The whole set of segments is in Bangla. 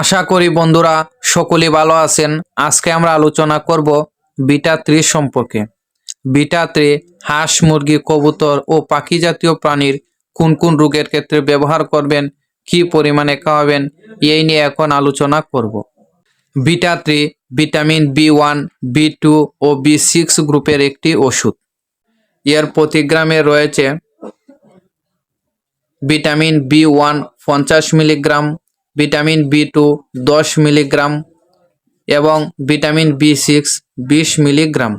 আশা করি বন্ধুরা সকলে ভালো আছেন। আজকে আমরা আলোচনা করব বিটা ত্রি সম্পর্কে। বিটা ত্রি হাঁস, মুরগি, কবুতর ও পাখি জাতীয় প্রাণীর কোন কোন রোগের ক্ষেত্রে ব্যবহার করবেন, কি পরিমাণে খাওয়াবেন, এই নিয়ে এখন আলোচনা করব। বিটা ত্রি vitamin B one, B two ও বি সিক্স গ্রুপের একটি ওষুধ। এর প্রতি গ্রামে রয়েছে ভিটামিন বি ওয়ান পঞ্চাশ মিলিগ্রাম ভিটামিন বি টু দশ মিলিগ্রাম এবং ভিটামিন বি সিক্স বিশ মিলিগ্রাম।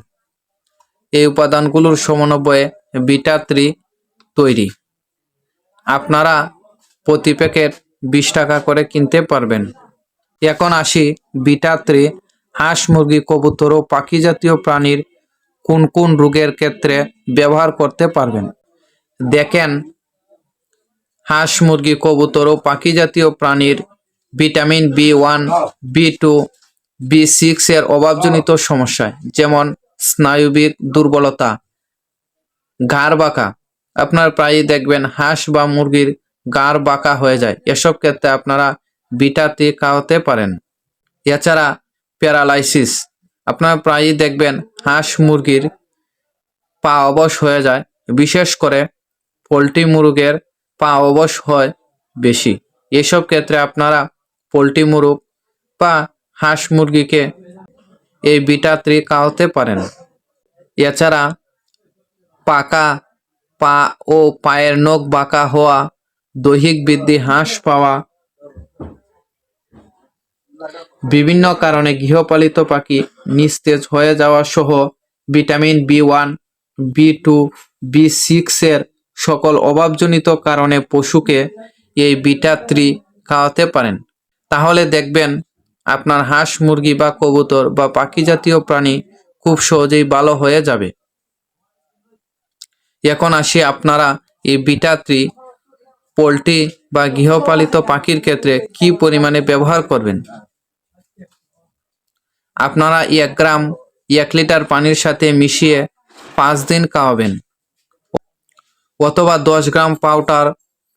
এই উপাদানগুলোর সমন্বয়ে বিটা থ্রি তৈরি। আপনারা প্রতি প্যাকেট বিশ টাকা করে কিনতে পারবেন। এখন আসি বিটা থ্রি হাঁস, মুরগি, কবুতর ও পাখি জাতীয় প্রাণীর কোন কোন রোগের ক্ষেত্রে ব্যবহার করতে পারবেন। দেখেন হাঁস, মুরগি, কবুতর ও পাখি জাতীয় প্রাণীর vitamin B one, B two, B six এর অভাবজনিত সমস্যায়, যেমন স্নায়ুবিক দুর্বলতা, ঘাড় বাঁকা। আপনার প্রায়ই দেখবেন হাঁস বা মুরগির গাড় বাঁকা হয়ে যায়। এসব ক্ষেত্রে আপনারা বিটাতে খাওয়াতে পারেন। এছাড়া প্যারালাইসিস। আপনারা প্রায়ই দেখবেন হাঁস, মুরগির পা অবশ হয়ে যায়। বিশেষ করে পোলট্রি মুরগের পা অবশ হয় বেশি। এসব ক্ষেত্রে আপনারা পোলট্রি মুরগ বা হাঁস মুরগিকে এই বিটা ত্রি পারেন। এছাড়া পাকা পা ও পায়ের নখ বাঁকা হওয়া, দৈহিক বৃদ্ধি হ্রাস পাওয়া, বিভিন্ন কারণে গৃহপালিত পাখি নিস্তেজ হয়ে যাওয়া সহ vitamin B one, B two, B six এর সকল অভাবজনিত কারণে পশুকে এই বিটা থ্রি খাওয়াতে পারেন। তাহলে দেখবেন আপনার হাঁস, মুরগি বা কবুতর বা পাখি জাতীয় প্রাণী খুব সহজেই ভালো হয়ে যাবে। এখন আসি আপনারা এই বিটা থ্রি পোলট্রি বা গৃহপালিত পাখির ক্ষেত্রে কি পরিমাণে ব্যবহার করবেন? আপনারা এক গ্রাম এক লিটার পানির সাথে মিশিয়ে পাঁচ দিন খাওয়াবেন। অথবা দশ গ্রাম পাউডার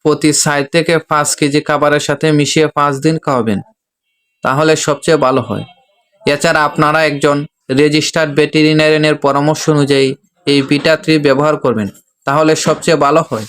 প্রতি ষাট থেকে পাঁচ কেজি খাবারের সাথে মিশিয়ে পাঁচ দিন খাওয়াবেন। তাহলে সবচেয়ে ভালো হয়। এছাড়া আপনারা একজন রেজিস্টার্ড ভেটেরিনারিয়ানের পরামর্শ অনুযায়ী এই বিটা থ্রি ব্যবহার করবেন। তাহলে সবচেয়ে ভালো হয়।